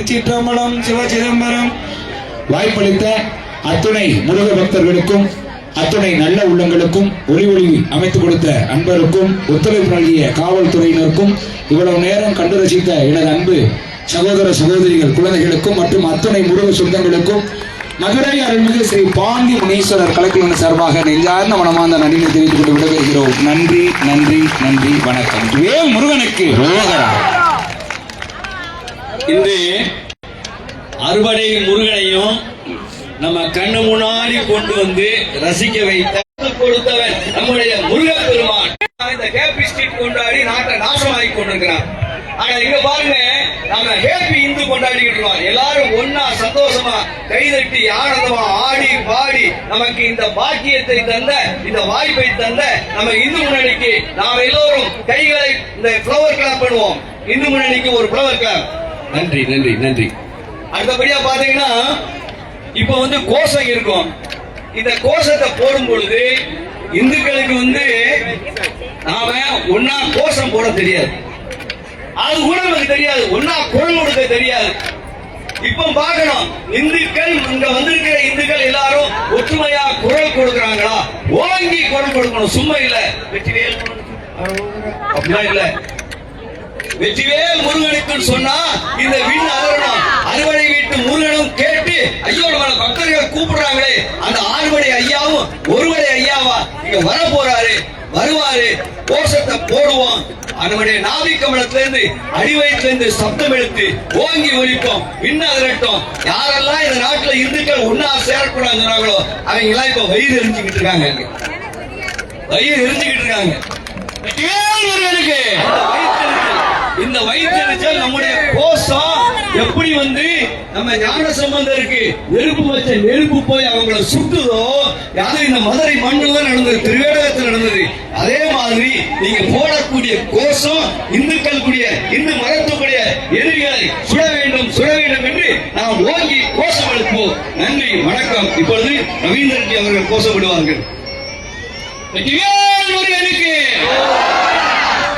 திருச்சிற்றம்பலம் சிவசிதம்பரம். வாய்ப்பளித்த அத்துணை முருக பக்தர்களுக்கும் அத்துணை நல்ல உள்ளங்களுக்கும் ஒளி ஒளி அமைத்துக் கொடுத்த அன்பருக்கும் ஒத்துழைப்பு நல்கிய காவல்துறையினருக்கும் இவ்வளவு நேரம் கண்டு ரசித்த எனது அன்பு சகோதர சகோதரிகள் குழந்தைகளுக்கும் மற்றும் அத்துணை முருக சொந்தங்களுக்கும் மதுரை அருள்மிகு ஸ்ரீ பாண்டி முனீஸ்வரர் கலைக்குழு சார்பாக நெஞ்சார்ந்த மனமார்ந்த நன்றியை தெரிவித்துக் கொண்டு விடைபெறுகிறோம். நன்றி நன்றி நன்றி வணக்கம். வேல் முருகனுக்கு. ரோகரா இன்று அறுவடை முருகனையும் நம்ம கண்ணு முன்னாடி கொண்டு வந்து ரசிக்க வைத்த கொடுத்தவன் நம்முடைய முருக பெருமான் இந்த ஹேப்பி ஸ்ட்ரீட் கொண்டாடி நாட்டை நாசமாக்கி கொண்டிருக்கிறான் ஆனா இங்க பாருங்க நாம ஹேப்பி இந்து கொண்டாடிக்கிட்டு இருக்கோம். எல்லாரும் ஒன்னா சந்தோஷமா கைதட்டி ஆனந்தமா ஆடி பாடி நமக்கு இந்த பாக்கியத்தை தந்த இந்த வாய்ப்பை தந்த நம்ம இந்து முன்னணிக்கு நாம் எல்லோரும் கைகளை இந்த ஃப்ளவர் கிளாப் பண்ணுவோம். இந்து முன்னணிக்கு ஒரு ஃப்ளவர் கிளாப் நன்றி நன்றி நன்றி. அடுத்தபடியா பாத்தீங்கன்னா இப்ப வந்து கோஷம் இருக்கும். இந்த கோஷத்தை போடும் பொழுது இந்துக்களுக்கு வந்து நாம ஒன்னா கோஷம் போட தெரியாது. அது கூட நமக்கு தெரியாது. ஒன்னா குரல் கொடுக்க தெரியாது. இப்ப பார்க்கணும் இந்துக்கள் இங்க வந்திருக்கிற இந்துக்கள் எல்லாரும் ஒற்றுமையா குரல் கொடுக்கறாங்களா? ஓங்கி குரல் கொடுக்கணும். சும்மா இல்ல. வெற்றிவேல் அப்படிலாம் இல்ல. வெற்றிவேல் முருகனுக்கு சொன்னா இந்த விண் அலறணும் அறுவடை வீட்டு முருகனும் கேட்டு ஐயோ நம்மள பக்தர்கள் கூப்பிடுறாங்களே. அந்த ஆறுவடை ஐயாவும் ஒருவடை ஐயாவா இங்க வர போறாரு வருவாரு கோஷத்தை போடுவோம். அவனுடைய நாவி கமலத்துல இருந்து அடிவயத்துல இருந்து சப்தம் எடுத்து ஓங்கி ஒலிப்போம் விண்ண அதிரட்டும். யாரெல்லாம் இந்த நாட்டுல இந்துக்கள் ஒன்னா சேரக்கூடாதுன்னு சொன்னாங்களோ அவங்க எல்லாம் இப்ப வயிறு எரிஞ்சுக்கிட்டு இருக்காங்க. வயிறு எரிஞ்சுக்கிட்டு இருக்காங்க. இந்த வயிற்றெரிச்சல் நம்முடைய கோஷம் எப்படி வந்து நம்ம ஞான சம்பந்தருக்கு நெருப்பு வச்ச நெருப்பு போய் அவங்கள சுட்டுதோ அது இந்த மதுரை மண்ணில் தான் நடந்தது திருவேடகத்தில் நடந்தது. அதே மாதிரி நீங்க போடக்கூடிய கோஷம் இந்துக்கள் கூடிய இந்து மதத்துக்குரிய எதிரிகளை சுட வேண்டும் சுட வேண்டும் என்று நாம் ஓங்கி கோஷம் எழுப்போம் நன்றி வணக்கம். இப்பொழுது ரவீந்திர ரெட்டி அவர்கள் முருகனுக்கு.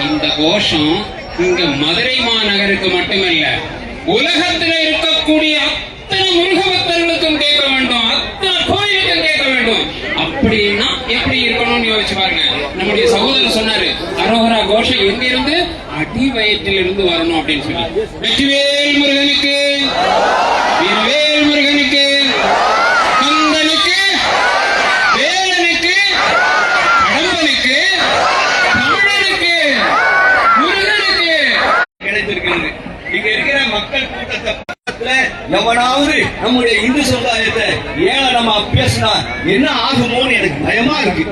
இந்த கோஷம் இங்க மதுரை மாநகருக்கு மட்டுமல்ல உலகத்தில் இருக்கக்கூடிய அத்தனை முருக பக்தர்களுக்கும் கேட்க வேண்டும் அத்தனை கோயிலுக்கும் கேட்க வேண்டும். அப்படின்னா எப்படி இருக்கணும்னு யோசிச்சு பாருங்க. நம்முடைய சகோதரர் சொன்னாரு அரோகரா கோஷம் எங்க இருந்து அடி வயிற்றில் இருந்து வரணும் அப்படின்னு சொல்லி. வெற்றிவேல் முருகனுக்கு வீரவேல் முருகனுக்கு கந்தனுக்கு வேலனுக்கு கடம்பனுக்கு தமிழனுக்கு முருகனுக்கு கிடைத்திருக்கிறது இங்க இருக்கிற மக்கள் கூட்டத்தை பக்கத்துல எவனாவது நம்முடைய இந்து சமுதாயத்தை ஏளனமா பேசினா என்ன ஆகுமோன்னு எனக்கு பயமா இருக்கு.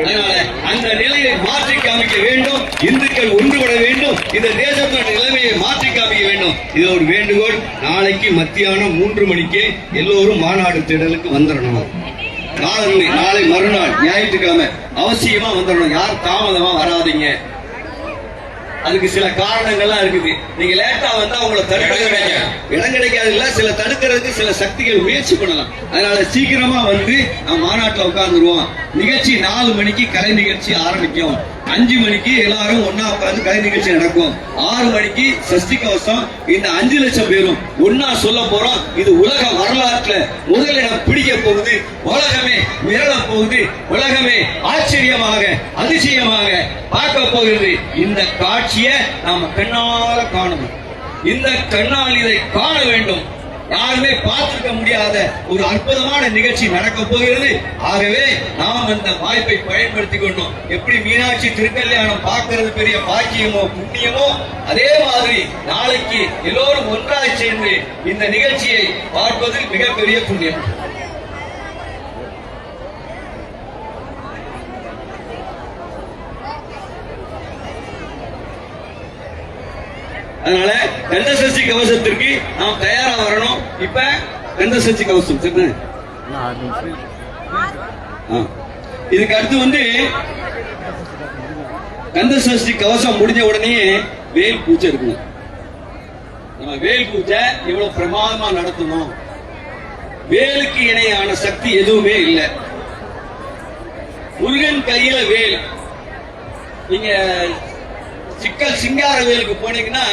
அதனால அந்த நிலையை மாற்றி காமிக்க வேண்டும் இந்துக்கள் ஒன்றுபட வேண்டும் இந்த தேசத்தோட நிலைமையை மாற்றி காமிக்க வேண்டும். இது ஒரு வேண்டுகோள் நாளைக்கு மத்தியானம் மூன்று மணிக்கு எல்லோரும் மாநாடு திடலுக்கு வந்துடணும் நாளை நாளை மறுநாள் ஞாயிற்றுக்கிழமை அவசியமா வந்துடணும் யார் தாமதமா வராதீங்க. அதுக்கு சில காரணங்கள்லாம் இருக்குது. நீங்க லேட்டா வந்தா உங்களை தடுக்க இடம் கிடைக்காது. இல்ல சில தடுக்கிறதுக்கு சில சக்திகள் முயற்சி பண்ணலாம். அதனால சீக்கிரமா வந்து நம்ம மாநாட்டுல உட்கார்ந்துருவோம். நிகழ்ச்சி நாலு மணிக்கு கலை நிகழ்ச்சி ஆரம்பிக்கும். அஞ்சு மணிக்கு எல்லாரும் ஒன்னா உட்கார்ந்து கலை நிகழ்ச்சி நடக்கும். ஆறு மணிக்கு சஷ்டி கவசம் இந்த அஞ்சு லட்சம் பேரும் ஒன்னா சொல்ல போறோம். இது உலக வரலாற்றுல முதலிடம் பிடிக்க போகுது. உலகமே மிரள போகுது. உலகமே ஆச்சரியமாக அதிசயமாக பார்க்க போகிறது. இந்த காட்சியை நாம கண்ணால காணணும். இந்த கண்ணால் இதை காண வேண்டும். யாருமே பார்த்திருக்க முடியாத ஒரு அற்புதமான நிகழ்ச்சி நடக்க போகிறது. ஆகவே நாம் அந்த வாய்ப்பை பயன்படுத்திக் கொண்டோம். எப்படி மீனாட்சி திருக்கல்யாணம் பார்க்கறது பெரிய பாக்கியமோ புண்ணியமோ அதே மாதிரி நாளைக்கு எல்லோரும் ஒன்றாய் சேர்ந்து இந்த நிகழ்ச்சியை பார்ப்பது மிகப்பெரிய புண்ணியம். அதனால கந்த சஷ்டி கவசத்திற்கு நாம் தயாரா வரணும். இப்ப கந்த சஷ்டி கவசம் சரிதானே? ஆ. இதுக்கு அடுத்து வந்து கந்த சஷ்டி கவசம் முடிஞ்ச உடனே வேல் பூஜை இருக்கணும் நம்ம வேல் பூஜை எவ்வளவு பிரமாதமா நடத்தணும். வேலுக்கு இணையான சக்தி எதுவுமே இல்லை. முருகன் கையில வேல். நீங்க சிக்கல் சிங்கார வேலுக்கு போனீங்கன்னா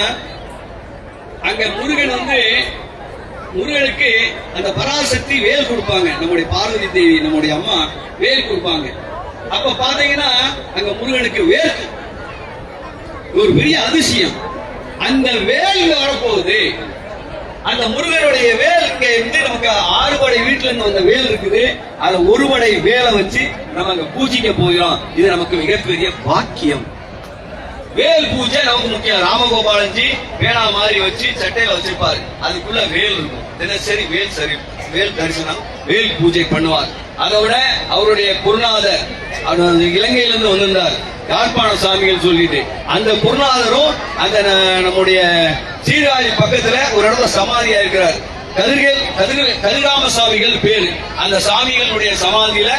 அங்க முருகன் வந்து முருகனுக்கு அந்த பராசக்தி வேல் கொடுப்பாங்க. நம்முடைய பார்வதி தேவி நம்முடைய அம்மா வேல் கொடுப்பாங்க. அப்ப பாத்தீங்கன்னா அங்க முருகனுக்கு வேல் ஒரு பெரிய அதிசயம். அந்த வேல் இங்க வரப்போகுது. அந்த முருகனுடைய வேல் இங்க இருந்து நமக்கு ஆறு படை வீட்டுல இருந்து வந்த வேல் இருக்குது. அதை ஒரு படை வேலை வச்சு நம்ம அங்க பூஜிக்க போகிறோம். இது நமக்கு மிகப்பெரிய பாக்கியம். வேல் பூஜை நமக்கு முக்கியம். ராமகோபாலன்ஜி பேனா மாதிரி வச்சு சட்டையில வச்சிருப்பாரு. அதுக்குள்ள வேல் இருக்கும். தினசரி வேல் சரி வேல் தரிசனம் வேல் பூஜை பண்ணுவார். அதோட அவருடைய குருநாதர் அவர் இலங்கையிலிருந்து வந்திருந்தார். யாழ்ப்பாண சாமிகள் சொல்லிட்டு அந்த குருநாதரும் அந்த ந- நம்முடைய சீர்காழி பக்கத்துல ஒரு இடத்துல சமாதியா இருக்கிறார். கதிர்கள் கதிர் கதிராம சாமிகள் பேரு. அந்த சாமிகளுடைய சமாதியில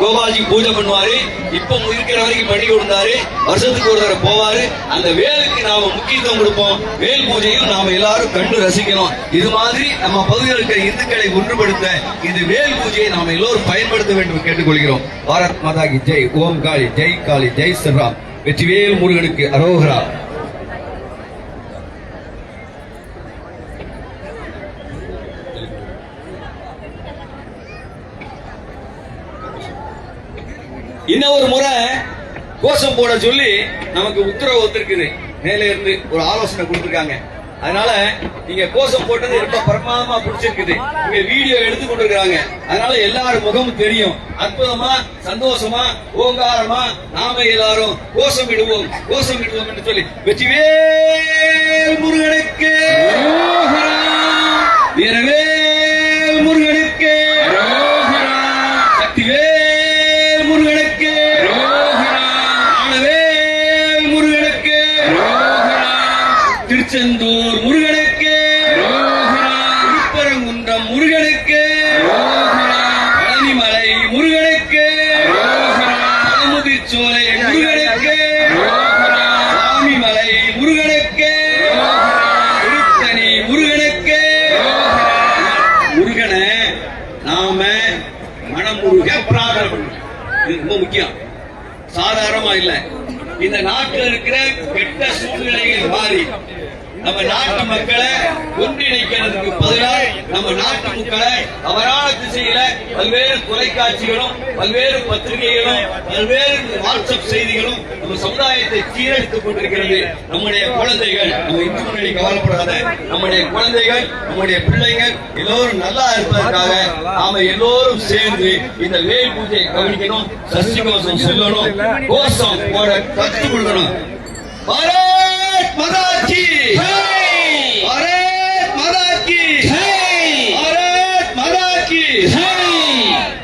கோபாலஜி பூஜை பண்ணுவாரு. இப்ப இருக்கிற வரைக்கும் பண்ணி கொடுத்தாரு. வருஷத்துக்கு ஒரு தடவை போவாரு. அந்த வேலுக்கு நாம முக்கியத்துவம் கொடுப்போம். வேல் பூஜையும் நாம எல்லாரும் கண்டு ரசிக்கணும். இது மாதிரி நம்ம பகுதியில் இருக்கிற இந்துக்களை ஒன்றுபடுத்த இந்த வேல் பூஜையை நாம எல்லோரும் பயன்படுத்த வேண்டும் கேட்டுக்கொள்கிறோம். பாரத் மாதா கி ஜெய். ஓம் காளி. ஜெய் காளி. ஜெய் ஸ்ரீராம். வெற்றிவேல் முருகனுக்கு அரோகரா. இன்னும் ஒரு முறை கோஷம் போட சொல்லி நமக்கு உத்தரவு வந்திருக்குது. மேல இருந்து ஒரு ஆலோசனை கொடுத்திருக்காங்க. அதனால நீங்க கோஷம் போட்டது ரொம்ப பிரமாதமா பிடிச்சிருக்குது. இங்க வீடியோ எடுத்து கொண்டிருக்காங்க அதனால எல்லாரும் முகமும் தெரியும். அற்புதமா சந்தோஷமா ஓங்காரமா நாம எல்லாரும் கோஷம் விடுவோம் கோஷம் விடுவோம் என்று சொல்லி வெற்றிவேல் முருகனுக்கு. வீரவேல் திருச்செந்தூர் முருகனுக்கு. திருப்பரங்குன்றம் முருகனுக்கு. பழனிமலை முருகனுக்கு. பழமுதிர்ச்சோலை முருகனுக்கு. சாமிமலை முருகனுக்கு. திருத்தணி முருகனுக்கு. முருகனை நாம மனமுருக பிரார்த்தனை பண்ணணும் இது ரொம்ப முக்கியம். சாதாரணமா இல்ல. இந்த நாட்டில் இருக்கிற கெட்ட சூழ்நிலைகள் மாறி நம்ம நாட்டு மக்களை ஒன்றிணைக்கிறதுக்கு பதிலாக நம்ம நாட்டு மக்களை அவரான திசையில பல்வேறு தொலைக்காட்சிகளும் பல்வேறு பத்திரிகைகளும் பல்வேறு வாட்ஸ்அப் செய்திகளும் நம்ம சமுதாயத்தை சீரழித்துக் கொண்டிருக்கிறது. நம்முடைய குழந்தைகள் நம்ம இந்து முன்னணி கவலைப்படாத நம்முடைய குழந்தைகள் நம்முடைய பிள்ளைகள் எல்லோரும் நல்லா இருப்பதற்காக நாம எல்லோரும் சேர்ந்து இந்த வேல் பூஜையை கவனிக்கணும் சஷ்டி கோஷம் சொல்லணும் கோஷம் போட கற்றுக் கொள்ளணும் பாரத் மாதா கி பாரத் மாதா கி பாரத் மாதா கி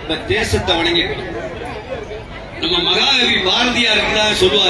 இந்த தேசத்தை வணங்கிக்கணும் நம்ம மகாகவி பாரதியார் சொல்லுவார்